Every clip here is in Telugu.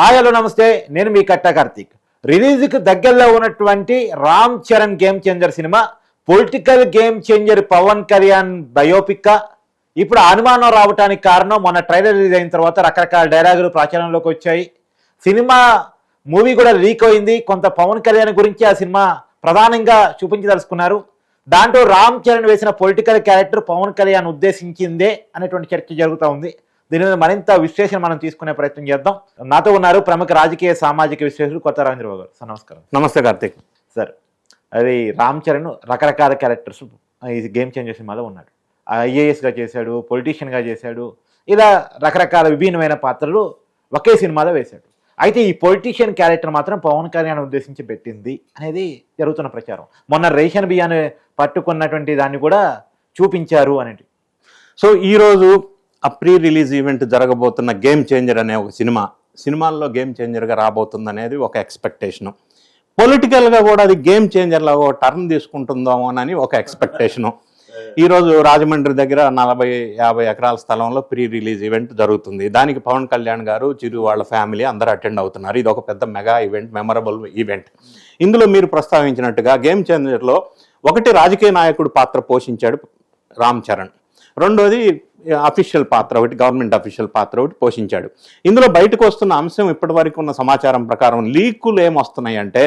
హాయ్ హలో నమస్తే. నేను మీ కట్ట కార్తీక్. రిలీజ్కి దగ్గరలో ఉన్నటువంటి Ram Charan Game Changer cinema political game changer Pawan Kalyan biopic. ఇప్పుడు అనుమానం రావడానికి కారణం మొన్న ట్రైలర్ రిలీజ్ అయిన తర్వాత రకరకాల డైలాగులు ప్రచారంలోకి వచ్చాయి. సినిమా మూవీ కూడా లీక్ అయింది. కొంత పవన్ కళ్యాణ్ గురించి ఆ సినిమా ప్రధానంగా చూపించదలుచుకున్నారు. దాంట్లో రామ్ చరణ్ వేసిన పొలిటికల్ క్యారెక్టర్ పవన్ కళ్యాణ్ ఉద్దేశించిందే అనేటువంటి చర్చ జరుగుతూ ఉంది. దీని మీద మరింత విశ్లేషణ మనం తీసుకునే ప్రయత్నం చేద్దాం. నాతో ఉన్నారు ప్రముఖ రాజకీయ సామాజిక విశ్లేషకులు కొత్త రాజేంద్రబాబు గారు. సార్ నమస్కారం. నమస్తే కార్తీక్. సార్ అది రామ్ చరణ్ రకరకాల క్యారెక్టర్స్ ఈ గేమ్ చేంజర్ సినిమాలో ఉన్నాడు. ఐఏఎస్గా చేశాడు పొలిటీషియన్గా చేశాడు ఇలా రకరకాల విభిన్నమైన పాత్రలు ఒకే సినిమాలో వేశాడు. అయితే ఈ పొలిటీషియన్ క్యారెక్టర్ మాత్రం పవన్ కళ్యాణ్ ఉద్దేశించి పెట్టింది అనేది జరుగుతున్న ప్రచారం. మొన్న రేషన్ బియ్యాన్ని పట్టుకున్నటువంటి దాన్ని కూడా చూపించారు అనేది సో ఈరోజు ఆ ప్రీ రిలీజ్ ఈవెంట్ జరగబోతున్న గేమ్ చేంజర్ అనే ఒక సినిమా. సినిమాల్లో గేమ్ చేంజర్గా రాబోతుంది అనేది ఒక ఎక్స్పెక్టేషను పొలిటికల్గా కూడా అది గేమ్ చేంజర్లో ఒక టర్న్ తీసుకుంటుందామో అని ఒక ఎక్స్పెక్టేషను ఈరోజు రాజమండ్రి దగ్గర నలభై యాభై ఎకరాల స్థలంలో ప్రీ రిలీజ్ ఈవెంట్ జరుగుతుంది. దానికి పవన్ కళ్యాణ్ గారు చిరు వాళ్ళ ఫ్యామిలీ అందరూ అటెండ్ అవుతున్నారు. ఇది ఒక పెద్ద మెగా ఈవెంట్ మెమరబుల్ ఈవెంట్ ఇందులో మీరు ప్రస్తావించినట్టుగా గేమ్ చేంజర్లో ఒకటి రాజకీయ నాయకుడు పాత్ర పోషించాడు రామ్ చరణ్. రెండోది అఫీషియల్ పాత్ర ఒకటి గవర్నమెంట్ అఫీషియల్ పాత్ర ఒకటి పోషించాడు. ఇందులో బయటకు వస్తున్న అంశం ఇప్పటివరకు ఉన్న సమాచారం ప్రకారం లీకులు ఏమొస్తున్నాయి అంటే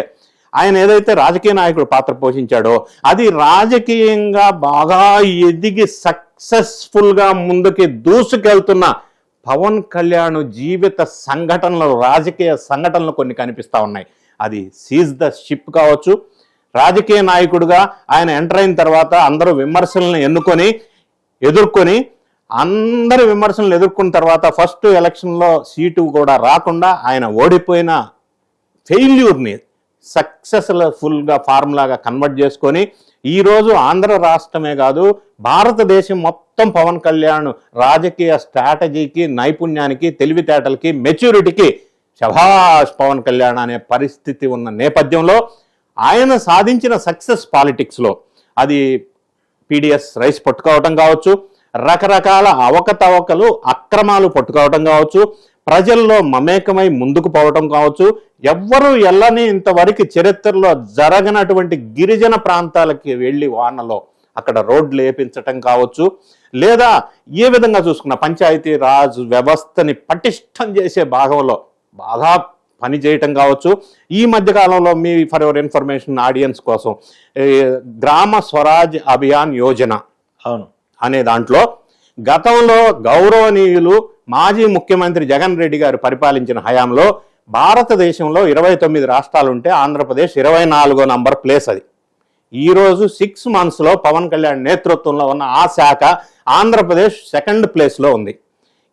ఆయన ఏదైతే రాజకీయ నాయకుడు పాత్ర పోషించాడో అది రాజకీయంగా బాగా ఎదిగి సక్సెస్ఫుల్గా ముందుకి దూసుకెళ్తున్న పవన్ కళ్యాణ్ జీవిత సంఘటనలు రాజకీయ సంఘటనలు కొన్ని కనిపిస్తా ఉన్నాయి. అది సీజ్ ద షిప్ కావచ్చు. రాజకీయ నాయకుడుగా ఆయన ఎంటర్ అయిన తర్వాత అందరూ విమర్శలను ఎన్నుకొని ఎదుర్కొని అందరి విమర్శలను ఎదుర్కొన్న తర్వాత ఫస్ట్ ఎలక్షన్లో సీటు కూడా రాకుండా ఆయన ఓడిపోయిన ఫెయిల్యూర్ని సక్సెస్ఫుల్గా ఫార్ములాగా కన్వర్ట్ చేసుకొని ఈరోజు ఆంధ్ర రాష్ట్రమే కాదు భారతదేశం మొత్తం పవన్ కళ్యాణ్ రాజకీయ స్ట్రాటజీకి నైపుణ్యానికి తెలివితేటలకి మెచ్యూరిటీకి శభాష్ పవన్ కళ్యాణ్ అనే పరిస్థితి ఉన్న నేపథ్యంలో ఆయన సాధించిన సక్సెస్ పాలిటిక్స్లో అది పీడిఎస్ రైస్ పట్టుకోవటం కావచ్చు. రకరకాల అవకతవకలు అక్రమాలు పట్టుకోవటం కావచ్చు. ప్రజల్లో మమేకమై ముందుకు పోవటం కావచ్చు. ఎవ్వరూ ఎల్లని ఇంతవరకు చరిత్రలో జరగనటువంటి గిరిజన ప్రాంతాలకి వెళ్ళి వానలో అక్కడ రోడ్లు వేపించటం కావచ్చు. లేదా ఏ విధంగా చూసుకున్న పంచాయతీ రాజ్ వ్యవస్థని పటిష్టం చేసే భాగంలో బాగా పని చేయటం కావచ్చు. ఈ మధ్య కాలంలో మీ ఫర్ యువర్ ఇన్ఫర్మేషన్ ఆడియన్స్ కోసం గ్రామ స్వరాజ్ అభియాన్ యోజన అవును. అనే దాంట్లో గతంలో గౌరవనీయులు మాజీ ముఖ్యమంత్రి జగన్ రెడ్డి గారు పరిపాలించిన హయాంలో భారతదేశంలో ఇరవై తొమ్మిది రాష్ట్రాలు ఉంటే ఆంధ్రప్రదేశ్ ఇరవై నాలుగో నంబర్ ప్లేస్ అది. ఈరోజు సిక్స్ మంత్స్లో పవన్ కళ్యాణ్ నేతృత్వంలో ఉన్న ఆ శాఖ ఆంధ్రప్రదేశ్ సెకండ్ ప్లేస్లో ఉంది.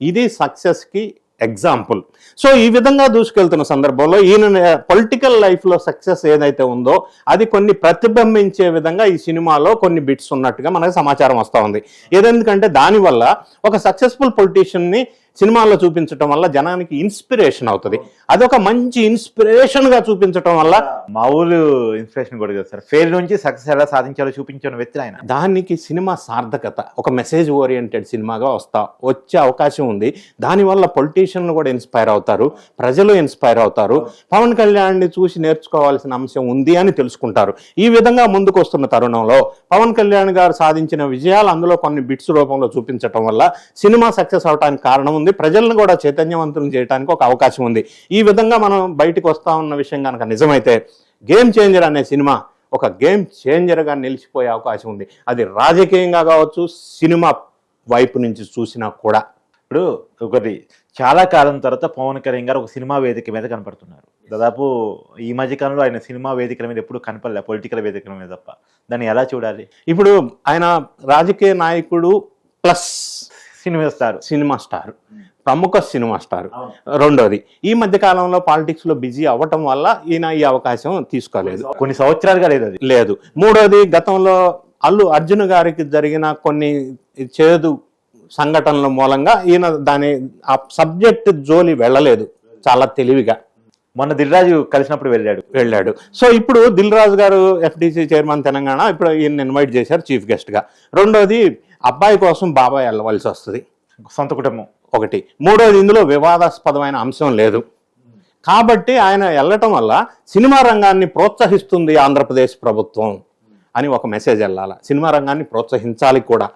ఇది సక్సెస్కి ఎగ్జాంపుల్. సో ఈ విధంగా దూసుకెళ్తున్న సందర్భంలో ఈయన పొలిటికల్ లైఫ్లో సక్సెస్ ఏదైతే ఉందో అది కొన్ని ప్రతిబింబించే విధంగా ఈ సినిమాలో కొన్ని బిట్స్ ఉన్నట్టుగా మనకు సమాచారం వస్తూ ఉంది. ఏదెందుకంటే దానివల్ల ఒక సక్సెస్ఫుల్ పొలిటీషియన్ని సినిమాల్లో చూపించడం వల్ల జనానికి ఇన్స్పిరేషన్ అవుతుంది. అదొక మంచి ఇన్స్పిరేషన్గా చూపించడం వల్ల మామూలు ఇన్స్పిరేషన్ కూడా సార్. ఫెయిల్ నుంచి సక్సెస్ ఎలా సాధించాలో చూపించిన వ్యక్తి ఆయన. దానికి సినిమా సార్థకత ఒక మెసేజ్ ఓరియంటెడ్ సినిమాగా వస్తా వచ్చే అవకాశం ఉంది. దానివల్ల పొలిటీషియన్లు కూడా ఇన్స్పైర్ అవుతారు ప్రజలు ఇన్స్పైర్ అవుతారు. పవన్ కళ్యాణ్ని చూసి నేర్చుకోవాల్సిన అంశం ఉంది అని తెలుసుకుంటారు. ఈ విధంగా ముందుకు వస్తున్న తరుణంలో పవన్ కళ్యాణ్ గారు సాధించిన విజయాలు అందులో కొన్ని బిట్స్ రూపంలో చూపించడం వల్ల సినిమా సక్సెస్ అవడానికి కారణం ఉంది. ప్రజలను కూడా చైతన్యవంతులు చేయడానికి ఒక అవకాశం ఉంది. ఈ విధంగా మనం బయటకు వస్తా ఉన్న విషయం కనుక నిజమైతే గేమ్ చేంజర్ అనే సినిమా ఒక గేమ్ చేంజర్గా నిలిచిపోయే అవకాశం ఉంది. అది రాజకీయంగా కావచ్చు సినిమా వైపు నుంచి చూసినా కూడా. ఇప్పుడు ఒకటి చాలా కాలం తర్వాత పవన్ కళ్యాణ్ గారు ఒక సినిమా వేదిక మీద కనపడుతున్నారు. దాదాపు ఈ మధ్య కాలంలో ఆయన సినిమా వేదికల మీద ఎప్పుడు కనపడలే పొలిటికల్ వేదికల మీద తప్ప. దాన్ని ఎలా చూడాలి? ఇప్పుడు ఆయన రాజకీయ నాయకుడు plus cinema star. Cinema star. ప్రముఖ సినిమా స్టార్. రెండోది ఈ మధ్య కాలంలో పాలిటిక్స్లో బిజీ అవ్వటం వల్ల ఈయన ఈ అవకాశం తీసుకోలేదు. కొన్ని సంవత్సరాలుగా లేదు అది. లేదు. మూడోది గతంలో అల్లు అర్జున్ గారికి జరిగిన కొన్ని చేదు సంఘటనల మూలంగా ఈయన దాని ఆ సబ్జెక్ట్ జోలి వెళ్ళలేదు చాలా తెలివిగా. మొన్న దిల్రాజు కలిసినప్పుడు వెళ్ళాడు. వెళ్ళాడు. సో ఇప్పుడు దిల్ రాజు గారు ఎఫ్డిసి చైర్మన్ తెలంగాణ ఇప్పుడు ఈయన ఇన్వైట్ చేశారు చీఫ్ గెస్ట్గా. రెండోది అబ్బాయి కోసం బాబాయ్ వెళ్ళవలసి వస్తుంది. సొంత కుటుంబం. ఒకటి. మూడోది ఇందులో వివాదాస్పదమైన అంశం లేదు. కాబట్టి ఆయన వెళ్ళటం వల్ల సినిమా రంగాన్ని ప్రోత్సహిస్తుంది ఆంధ్రప్రదేశ్ ప్రభుత్వం అని ఒక మెసేజ్ వెళ్ళాలి. సినిమా రంగాన్ని ప్రోత్సహించాలి కూడా.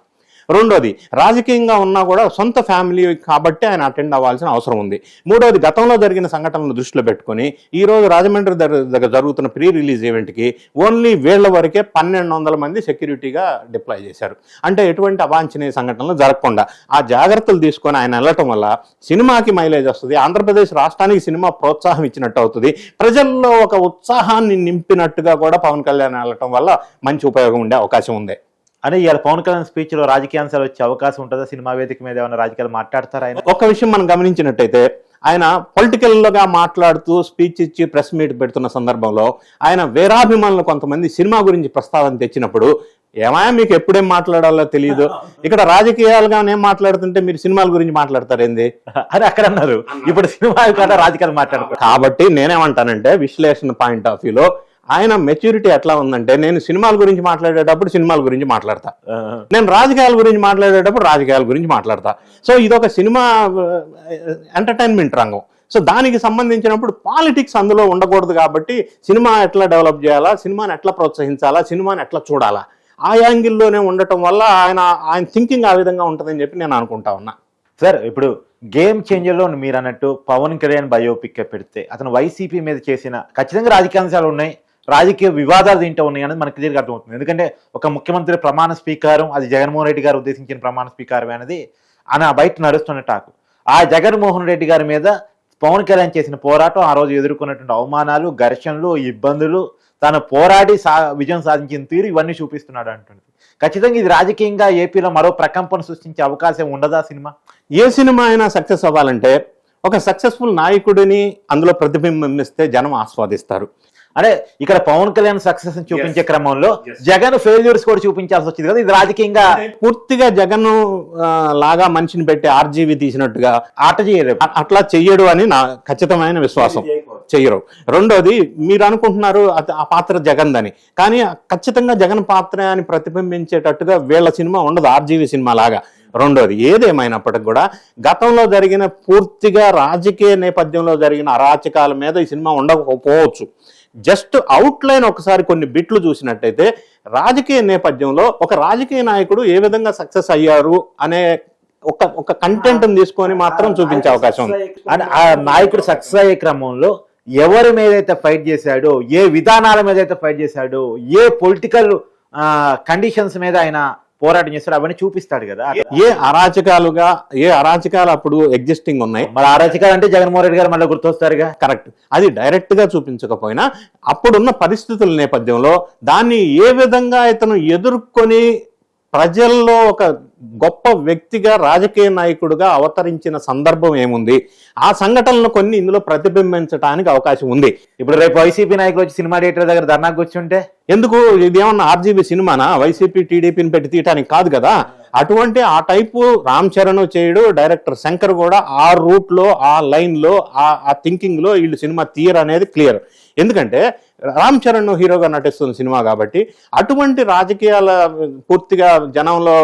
రెండోది రాజకీయంగా ఉన్నా కూడా సొంత ఫ్యామిలీ కాబట్టి ఆయన అటెండ్ అవ్వాల్సిన అవసరం ఉంది. మూడోది గతంలో జరిగిన సంఘటనలను దృష్టిలో పెట్టుకొని ఈరోజు రాజమండ్రి దగ్గర దగ్గర జరుగుతున్న ప్రీ రిలీజ్ ఈవెంట్కి ఓన్లీ వీళ్ళ వరకే పన్నెండు వందల మంది సెక్యూరిటీగా డిప్లాయ్ చేశారు. అంటే ఎటువంటి అవాంఛనీయ సంఘటనలు జరగకుండా ఆ జాగ్రత్తలు తీసుకొని ఆయన వెళ్ళటం వల్ల సినిమాకి మైలేజ్ వస్తుంది ఆంధ్రప్రదేశ్ రాష్ట్రానికి సినిమా ప్రోత్సాహం ఇచ్చినట్టు అవుతుంది. ప్రజల్లో ఒక ఉత్సాహాన్ని నింపినట్టుగా కూడా పవన్ కళ్యాణ్ వెళ్ళటం వల్ల మంచి ఉపయోగం ఉండే అవకాశం ఉంది. అంటే ఇవాళ పవన్ కళ్యాణ్ స్పీచ్లో రాజకీయ అంశాలు వచ్చే అవకాశం ఉంటుందా? సినిమా వేదిక మీద ఏమైనా రాజకీయాలు మాట్లాడతారా ఆయన? ఒక విషయం మనం గమనించినట్టయితే ఆయన పొలిటికల్గా మాట్లాడుతూ స్పీచ్ ఇచ్చి ప్రెస్ మీట్ పెడుతున్న సందర్భంలో ఆయన వేరాభిమానులు కొంతమంది సినిమా గురించి ప్రస్తావన తెచ్చినప్పుడు ఏమాయా మీకు ఎప్పుడేం మాట్లాడాలో తెలియదు ఇక్కడ రాజకీయాలుగా ఏం మాట్లాడుతుంటే మీరు సినిమాల గురించి మాట్లాడతారేంది? అని అక్కడ అన్నారు. ఇప్పుడు సినిమా కదా రాజకీయాలు మాట్లాడుకో కాబట్టి నేనేమంటానంటే విశ్లేషణ పాయింట్ ఆఫ్ వ్యూలో ఆయన మెచ్యూరిటీ ఎట్లా ఉందంటే నేను సినిమాల గురించి మాట్లాడేటప్పుడు సినిమాల గురించి మాట్లాడతా. నేను రాజకీయాల గురించి మాట్లాడేటప్పుడు రాజకీయాల గురించి మాట్లాడతా. సో ఇదొక సినిమా ఎంటర్టైన్మెంట్ రంగం. సో దానికి సంబంధించినప్పుడు పాలిటిక్స్ అందులో ఉండకూడదు కాబట్టి సినిమా ఎట్లా డెవలప్ చేయాలా సినిమాని ఎట్లా ప్రోత్సహించాలా సినిమాని ఎట్లా చూడాలా. ఆ యాంగిల్లోనే ఉండటం వల్ల ఆయన ఆయన థింకింగ్ ఆ విధంగా ఉంటుందని చెప్పి నేను అనుకుంటా ఉన్నా. సార్ ఇప్పుడు గేమ్ చేంజర్లో మీరు అన్నట్టు పవన్ కళ్యాణ్ బయోపిక్ పెడితే అతను వైసీపీ మీద చేసిన ఖచ్చితంగా రాజకీయ అంశాలు ఉన్నాయి. రాజకీయ వివాదాలు దీంట్లో ఉన్నాయి అనేది మనకు క్లియర్గా అర్థమవుతుంది. ఎందుకంటే ఒక ముఖ్యమంత్రి ప్రమాణ స్వీకారం అది జగన్మోహన్ రెడ్డి గారు ఉద్దేశించిన ప్రమాణ స్వీకారం అనేది అని బయట నడుస్తున్న టాకు. ఆ జగన్మోహన్ రెడ్డి గారి మీద పవన్ కళ్యాణ్ చేసిన పోరాటం ఆ రోజు ఎదుర్కొన్నటువంటి అవమానాలు ఘర్షణలు ఇబ్బందులు తాను పోరాడి సా విజయం సాధించిన తీరు ఇవన్నీ చూపిస్తున్నాడు అంటుంది ఖచ్చితంగా ఇది రాజకీయంగా ఏపీలో మరో ప్రకంపన సృష్టించే అవకాశం ఉండదా సినిమా? ఏ సినిమా అయినా సక్సెస్ అవ్వాలంటే ఒక సక్సెస్ఫుల్ నాయకుడిని అందులో ప్రతిబింబిస్తే జనం ఆస్వాదిస్తారు. అంటే ఇక్కడ పవన్ కళ్యాణ్ సక్సెస్ చూపించే క్రమంలో జగన్ ఫెయిల్యూర్స్ కూడా చూపించాల్సి వచ్చింది కదా. ఇది రాజకీయంగా పూర్తిగా జగన్ లాగా మనిషిని పెట్టి ఆర్జీవి తీసినట్టుగా ఆట అ- అట్లా చెయ్యడు అని నా ఖచ్చితమైన విశ్వాసం. చెయ్యరు. రెండోది మీరు అనుకుంటున్నారు ఆ పాత్ర జగన్దని కానీ ఖచ్చితంగా జగన్ పాత్ర అని ప్రతిబింబించేటట్టుగా వీళ్ళ సినిమా ఉండదు ఆర్జీవి సినిమా లాగా. రెండోది ఏదేమైనప్పటికి కూడా గతంలో జరిగిన పూర్తిగా రాజకీయ నేపథ్యంలో జరిగిన అరాచకాల మీద ఈ సినిమా ఉండకపోవచ్చు. జస్ట్ అవుట్లైన్ ఒకసారి కొన్ని బిట్లు చూసినట్టయితే రాజకీయ నేపథ్యంలో ఒక రాజకీయ నాయకుడు ఏ విధంగా సక్సెస్ అయ్యారు అనే ఒక ఒక కంటెంట్ తీసుకొని మాత్రం చూపించే అవకాశం ఉంది. అంటే ఆ నాయకుడు సక్సెస్ అయ్యే క్రమంలో ఎవరి మీద అయితే ఫైట్ చేశాడో ఏ విధానాల మీద అయితే ఫైట్ చేశాడో ఏ పొలిటికల్ కండిషన్స్ మీద ఆయన పోరాటం చేస్తాడు అవన్నీ చూపిస్తాడు కదా. ఏ అరాచకాలుగా ఏ అరాచకాలు అప్పుడు ఎగ్జిస్టింగ్ ఉన్నాయి? మరి ఆ రచకాలు అంటే జగన్మోహన్ రెడ్డి గారు మళ్ళీ గుర్తొస్తారుగా. కరెక్ట్. అది డైరెక్ట్గా చూపించకపోయినా అప్పుడున్న పరిస్థితుల నేపథ్యంలో దాన్ని ఏ విధంగా ఇతను ఎదుర్కొని ప్రజల్లో ఒక గొప్ప వ్యక్తిగా రాజకీయ నాయకుడిగా అవతరించిన సందర్భం ఏముంది? ఆ సంఘటనలు కొన్ని ఇందులో ప్రతిబింబించడానికి అవకాశం ఉంది. ఇప్పుడు రేపు వైసీపీ నాయకులు వచ్చి సినిమా థియేటర్ దగ్గర ధర్నాకు కూర్చుంటే ఎందుకు? ఇది ఏమన్నా ఆర్జీబీ సినిమానా? వైసీపీ టీడీపీని పెట్టి తీయటానికి కాదు కదా. అటువంటి ఆ టైపు రామ్ చరణ్ చేయడు డైరెక్టర్ శంకర్ కూడా ఆ రూట్లో ఆ లైన్లో ఆ ఆ థింకింగ్లో వీళ్ళు సినిమా తీయరు అనేది క్లియర్. ఎందుకంటే రామ్ చరణ్ హీరోగా నటిస్తున్న సినిమా కాబట్టి అటువంటి రాజకీయాల పూర్తిగా జనంలో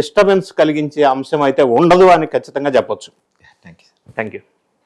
డిస్టర్బెన్స్ కలిగించే అంశం అయితే ఉండదు అని ఖచ్చితంగా చెప్పొచ్చు. Thank you thank you